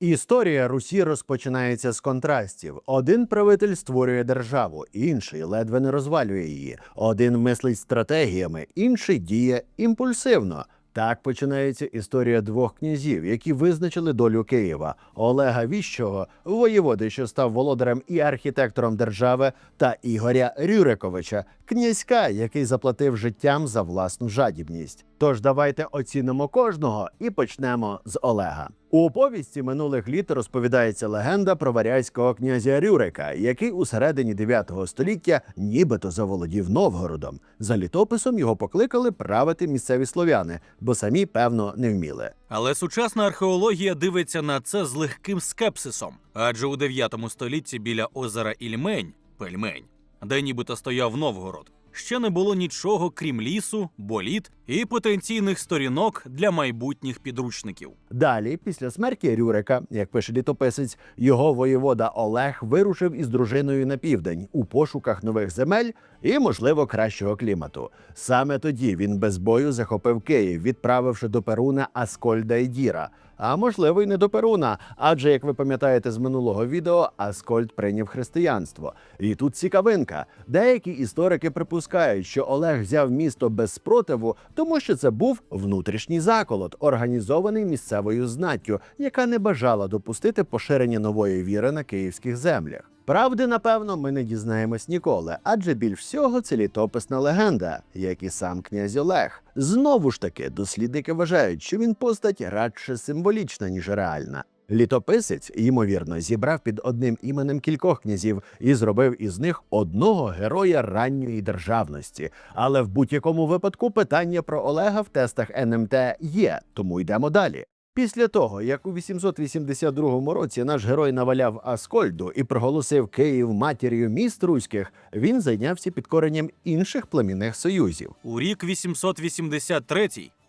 Історія Русі розпочинається з контрастів. Один правитель створює державу, інший ледве не розвалює її. Один мислить стратегіями, інший діє імпульсивно. Так починається історія двох князів, які визначили долю Києва: Олега Віщого, воєводи, що став володарем і архітектором держави, та Ігоря Рюриковича, князька, який заплатив життям за власну жадібність. Тож давайте оцінимо кожного і почнемо з Олега. У повісті минулих літ розповідається легенда про варязького князя Рюрика, який у середині 9 століття нібито заволодів Новгородом. За літописом його покликали правити місцеві слов'яни, бо самі певно не вміли. Але сучасна археологія дивиться на це з легким скепсисом, адже у 9 столітті біля озера Ільмень, Пельмень, де нібито стояв Новгород, ще не було нічого крім лісу, боліт і потенційних сторінок для майбутніх підручників. Далі, після смерті Рюрика, як пише літописець, його воєвода Олег вирушив із дружиною на південь у пошуках нових земель і, можливо, кращого клімату. Саме тоді він без бою захопив Київ, відправивши до Перуна Аскольда і Діра. А можливо, й не до Перуна, адже, як ви пам'ятаєте з минулого відео, Аскольд прийняв християнство. І тут цікавинка. Деякі історики припускають, що Олег взяв місто без спротиву, тому що це був внутрішній заколот, організований місцевою знаттю, яка не бажала допустити поширення нової віри на київських землях. Правди, напевно, ми не дізнаємось ніколи, адже більш всього це літописна легенда, як і сам князь Олег. Знову ж таки, дослідники вважають, що він постать радше символічна, ніж реальна. Літописець, ймовірно, зібрав під одним іменем кількох князів і зробив із них одного героя ранньої державності. Але в будь-якому випадку питання про Олега в тестах НМТ є, тому йдемо далі. Після того, як у 882 році наш герой наваляв Аскольду і проголосив Київ матір'ю міст руських, він зайнявся підкоренням інших племінних союзів. У рік 883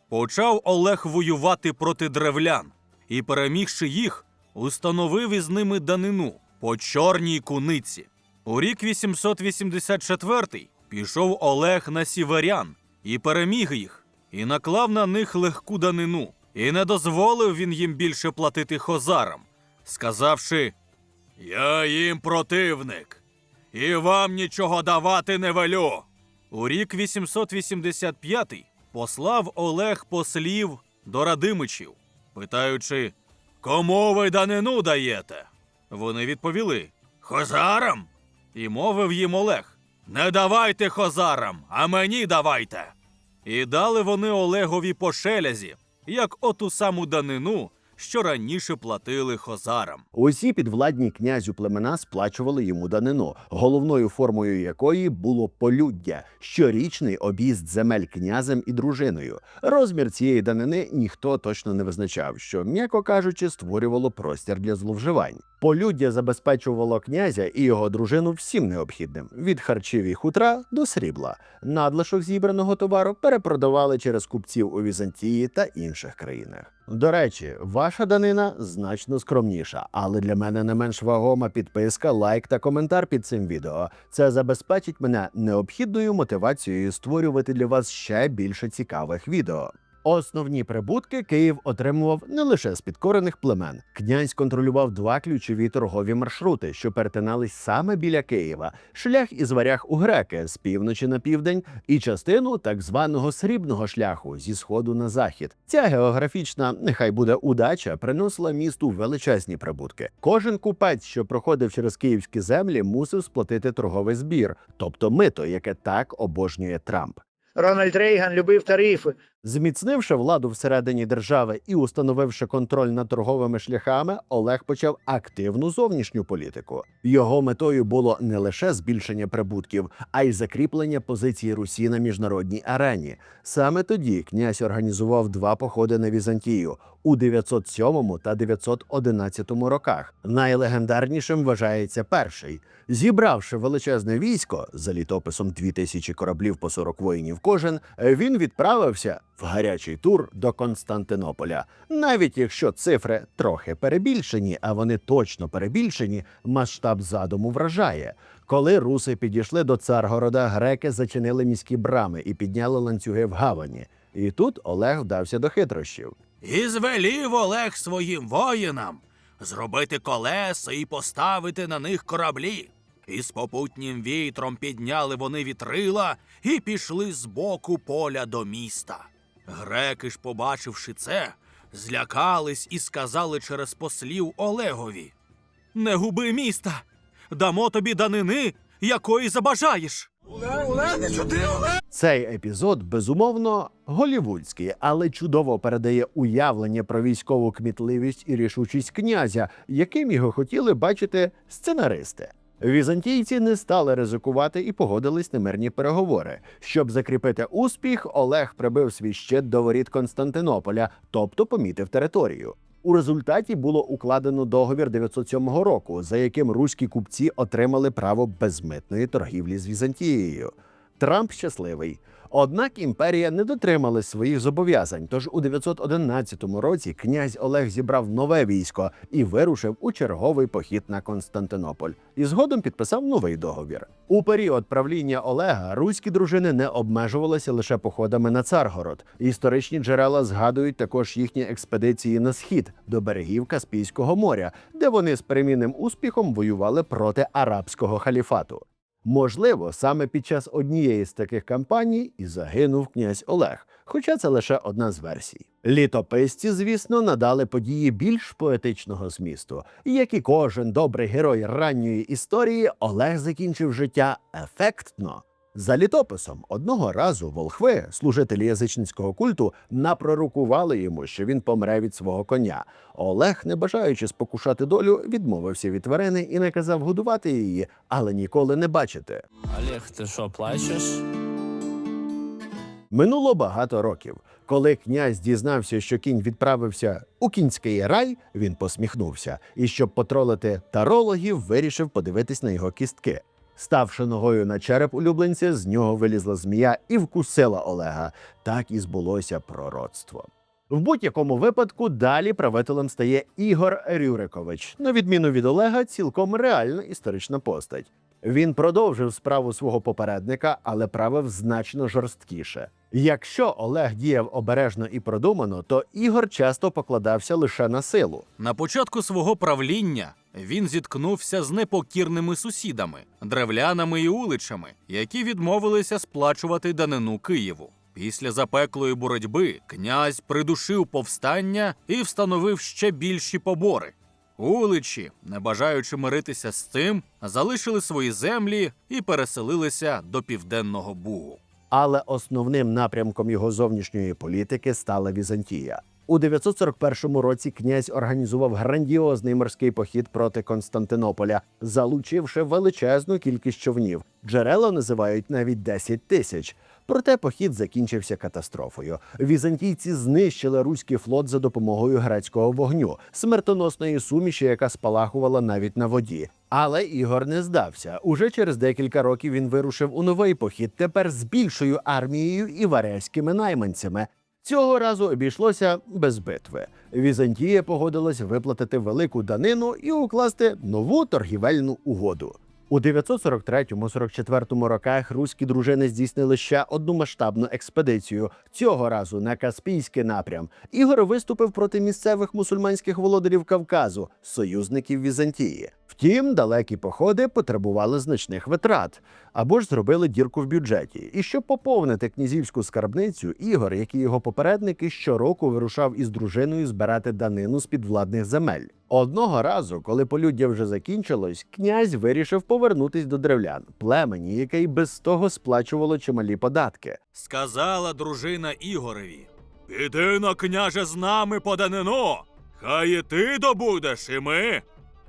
почав Олег воювати проти древлян і, перемігши їх, установив із ними данину по чорній куниці. У рік 884 пішов Олег на сіверян і переміг їх, і наклав на них легку данину, і не дозволив він їм більше платити хозарам, сказавши: Я їм противник, і вам нічого давати не велю. У рік 885 послав Олег послів до Радимичів, питаючи, кому ви данину даєте? Вони відповіли Хозарам. І мовив їм Олег: Не давайте хозарам, а мені давайте. І дали вони Олегові по шелязі, як оту саму данину, що раніше платили хозарам. Усі підвладні князю племена сплачували йому данину, головною формою якої було полюддя, щорічний об'їзд земель князем і дружиною. Розмір цієї данини ніхто точно не визначав, що, м'яко кажучи, створювало простір для зловживань. Полюддя забезпечувало князя і його дружину всім необхідним від харчів і хутра до срібла. Надлишок зібраного товару перепродавали через купців у Візантії та інших країнах. До речі, ваша данина значно скромніша, але для мене не менш вагома підписка, лайк та коментар під цим відео. Це забезпечить мене необхідною мотивацією створювати для вас ще більше цікавих відео. Основні прибутки Київ отримував не лише з підкорених племен. Князь контролював два ключові торгові маршрути, що перетинались саме біля Києва: шлях із варяг у греки з півночі на південь, і частину так званого срібного шляху зі сходу на захід. Ця географічна, нехай буде удача, приносила місту величезні прибутки. Кожен купець, що проходив через київські землі, мусив сплатити торговий збір, тобто мито, яке так обожнює Трамп. Рональд Рейган любив тарифи. Зміцнивши владу всередині держави і установивши контроль над торговими шляхами, Олег почав активну зовнішню політику. Його метою було не лише збільшення прибутків, а й закріплення позиції Русі на міжнародній арені. Саме тоді князь організував два походи на Візантію у 907 та 911 роках. Найлегендарнішим вважається перший. Зібравши величезне військо за літописом 2000 кораблів по 40 воїнів кожен, він відправився в гарячий тур до Константинополя. Навіть якщо цифри трохи перебільшені, а вони точно перебільшені, масштаб задуму вражає. Коли руси підійшли до Царгорода, греки зачинили міські брами і підняли ланцюги в гавані. І тут Олег вдався до хитрощів. І звелів Олег своїм воїнам зробити колеса і поставити на них кораблі. І з попутнім вітром підняли вони вітрила і пішли з боку поля до міста. Греки ж, побачивши це, злякались і сказали через послів Олегові: Не губи міста, дамо тобі данини, якої забажаєш. Цей епізод безумовно голівудський, але чудово передає уявлення про військову кмітливість і рішучість князя, яким його хотіли бачити сценаристи. Візантійці не стали ризикувати і погодились на мирні переговори. Щоб закріпити успіх, Олег прибив свій щит до воріт Константинополя, тобто помітив територію. У результаті було укладено договір 907 року, за яким руські купці отримали право безмитної торгівлі з Візантією. Трамп щасливий. Однак імперія не дотрималась своїх зобов'язань. Тож у 911 році князь Олег зібрав нове військо і вирушив у черговий похід на Константинополь. І згодом підписав новий договір. У період правління Олега руські дружини не обмежувалися лише походами на Царгород. Історичні джерела згадують також їхні експедиції на схід до берегів Каспійського моря, де вони з перемінним успіхом воювали проти арабського халіфату. Можливо, саме під час однієї з таких кампаній і загинув князь Олег, хоча це лише одна з версій. Літописці, звісно, надали події більш поетичного змісту. Як і кожен добрий герой ранньої історії, Олег закінчив життя ефектно. За літописом одного разу волхви, служителі язичницького культу, напророкували йому, що він помре від свого коня. Олег, не бажаючи спокушати долю, відмовився від тварини і наказав годувати її, але ніколи не бачити. Олег, ти що, плачеш? Минуло багато років. Коли князь дізнався, що кінь відправився у кінський рай, він посміхнувся і, щоб потролити тарологів, вирішив подивитись на його кістки. Ставши ногою на череп улюбленця, з нього вилізла змія і вкусила Олега. Так і збулося пророцтво. В будь-якому випадку далі правителем стає Ігор Рюрикович. На відміну від Олега, цілком реальна історична постать. Він продовжив справу свого попередника, але правив значно жорсткіше. Якщо Олег діяв обережно і продумано, то Ігор часто покладався лише на силу. На початку свого правління він зіткнувся з непокірними сусідами, древлянами і уличами, які відмовилися сплачувати данину Києву. Після запеклої боротьби князь придушив повстання і встановив ще більші побори. Уличі, не бажаючи миритися з цим, залишили свої землі і переселилися до південного Бугу. Але основним напрямком його зовнішньої політики стала Візантія. У 941 році князь організував грандіозний морський похід проти Константинополя, залучивши величезну кількість човнів. Джерела називають навіть 10 тисяч. Проте похід закінчився катастрофою. Візантійці знищили руський флот за допомогою грецького вогню, смертоносної суміші, яка спалахувала навіть на воді. Але Ігор не здався. Уже через декілька років він вирушив у новий похід, тепер з більшою армією і варязькими найманцями. Цього разу обійшлося без битви. Візантія погодилась виплатити велику данину і укласти нову торгівельну угоду. У 943-44 роках руські дружини здійснили ще одну масштабну експедицію. Цього разу на Каспійський напрям. Ігор виступив проти місцевих мусульманських володарів Кавказу, союзників Візантії. Втім, далекі походи потребували значних витрат або ж зробили дірку в бюджеті. І щоб поповнити князівську скарбницю, Ігор, як і його попередники, щороку вирушав із дружиною збирати данину з підвладних земель. Одного разу, коли полюддя вже закінчилось, князь вирішив повернутись до древлян, племені, яке й без того сплачувало чималі податки. Сказала дружина Ігореві: Піди на княже з нами по данину, хай і ти добудеш, і ми.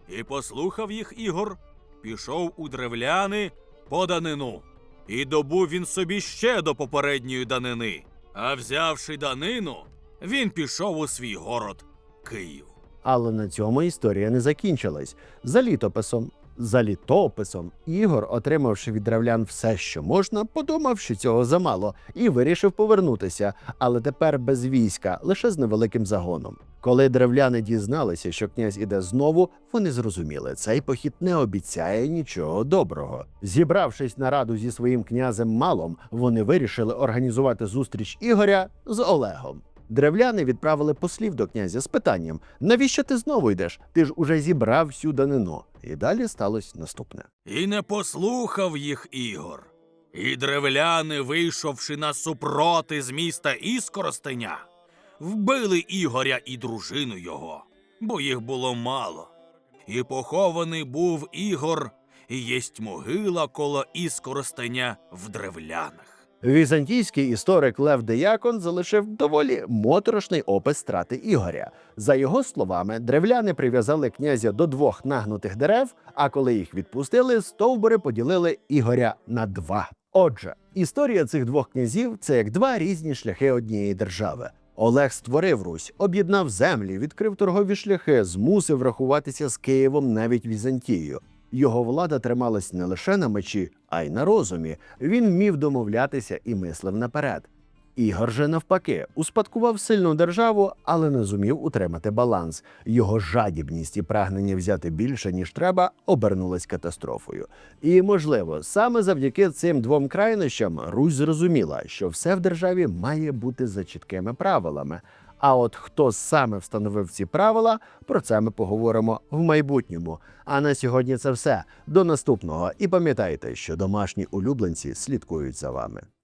І послухав їх Ігор, пішов у древляни по данину. І добув він собі ще до попередньої данини. А взявши данину, він пішов у свій город Київ. Але на цьому історія не закінчилась. За літописом, за літописом, Ігор, отримавши від древлян все, що можна, подумав, що цього замало, і вирішив повернутися, але тепер без війська, лише з невеликим загоном. Коли древляни дізналися, що князь іде знову, вони зрозуміли, цей похід не обіцяє нічого доброго. Зібравшись на раду зі своїм князем Малом, вони вирішили організувати зустріч Ігоря з Олегом. Древляни відправили послів до князя з питанням: навіщо ти знову йдеш? Ти ж уже зібрав всю данину. І далі сталося наступне. І не послухав їх Ігор. І древляни, вийшовши на супроти з міста Іскоростеня, вбили Ігоря і дружину його, бо їх було мало. І похований був Ігор, і єсть могила коло Іскоростеня в древлянах. Візантійський історик Лев Деякон залишив доволі моторошний опис страти Ігоря. За його словами, древляни прив'язали князя до двох нагнутих дерев, а коли їх відпустили, стовбури поділили Ігоря на два. Отже, історія цих двох князів це як два різні шляхи однієї держави. Олег створив Русь, об'єднав землі, відкрив торгові шляхи, змусив рахуватися з Києвом навіть Візантією. Його влада трималась не лише на мечі, а й на розумі. Він вмів домовлятися і мислив наперед. Ігор же навпаки успадкував сильну державу, але не зумів утримати баланс. Його жадібність і прагнення взяти більше ніж треба обернулись катастрофою. І можливо, саме завдяки цим двом крайнощам Русь зрозуміла, що все в державі має бути за чіткими правилами. А от хто саме встановив ці правила, про це ми поговоримо в майбутньому. А на сьогодні це все. До наступного. І пам'ятайте, що домашні улюбленці слідкують за вами.